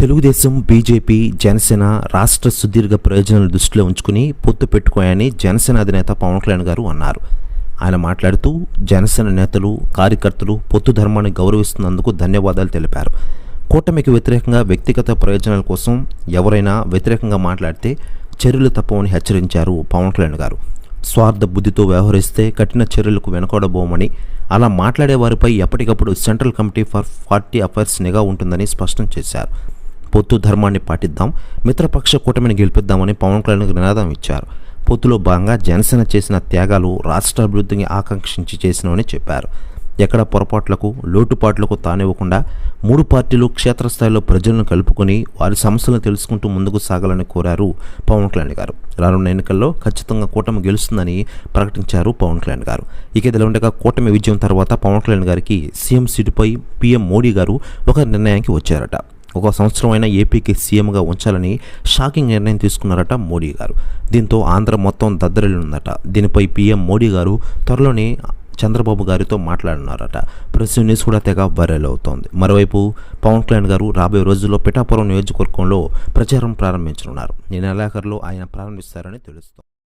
Telugu Desam BJP Janasena రాష్ట్ర సుదీర్ఘ ప్రయోజనాలు దృష్టిలో ఉంచుకుని పొత్తు పెట్టుకోయని జనసేన అధినేత పవన్ కళ్యాణ్ గారు అన్నారు. ఆయన మాట్లాడుతూ జనసేన నేతలు కార్యకర్తలు పొత్తు ధర్మాన్ని గౌరవిస్తున్నందుకు ధన్యవాదాలు తెలిపారు. కూటమికి వ్యతిరేకంగా వ్యక్తిగత ప్రయోజనాల కోసం ఎవరైనా వ్యతిరేకంగా మాట్లాడితే చర్యలు తప్పవని హెచ్చరించారు పవన్ కళ్యాణ్ గారు. స్వార్థ బుద్ధితో వ్యవహరిస్తే కఠిన చర్యలకు వెనకూడబోమని అలా మాట్లాడే వారిపై ఎప్పటికప్పుడు central committee for party affairs నిఘా ఉంటుందని స్పష్టం చేశారు. పొత్తు ధర్మాన్ని పాటిద్దాం మిత్రపక్ష కూటమిని గెలిపిద్దామని పవన్ కళ్యాణ్కు నినాదం ఇచ్చారు. పొత్తులో భాగంగా జనసేన చేసిన త్యాగాలు రాష్ట్ర అభివృద్ధిని ఆకాంక్షించి చేసినవని చెప్పారు. ఎక్కడ పొరపాట్లకు లోటుపాట్లకు తానివ్వకుండా మూడు పార్టీలు క్షేత్రస్థాయిలో ప్రజలను కలుపుకొని వారి సమస్యలను తెలుసుకుంటూ ముందుకు సాగాలని కోరారు పవన్ కళ్యాణ్ గారు. రానున్న ఎన్నికల్లో ఖచ్చితంగా కూటమి గెలుస్తుందని ప్రకటించారు పవన్ కళ్యాణ్ గారు. ఇక ఇదిలా ఉండగా కూటమి విజయం తర్వాత పవన్ కళ్యాణ్ గారికి సీఎం సీటుపై పీఎం మోడీ గారు ఒక నిర్ణయానికి వచ్చారట. ఒక సంవత్సరం అయినా ఏపీకి సీఎంగా ఉంచాలని షాకింగ్ నిర్ణయం తీసుకున్నారట మోడీ గారు. దీంతో ఆంధ్ర మొత్తం దద్దరిల్లుందట. దీనిపై పీఎం మోడీ గారు త్వరలోనే చంద్రబాబు గారితో మాట్లాడినారట ప్రెస్ న్యూస్ కూడా తెగ వైరల్ అవుతోంది. మరోవైపు పవన్ కళ్యాణ్ గారు రాబోయే రోజుల్లో పిఠాపురం నియోజకవర్గంలో ప్రచారం ప్రారంభించనున్నారు. ఈ నెలాఖరులో ఆయన ప్రారంభిస్తారని తెలుస్తోంది.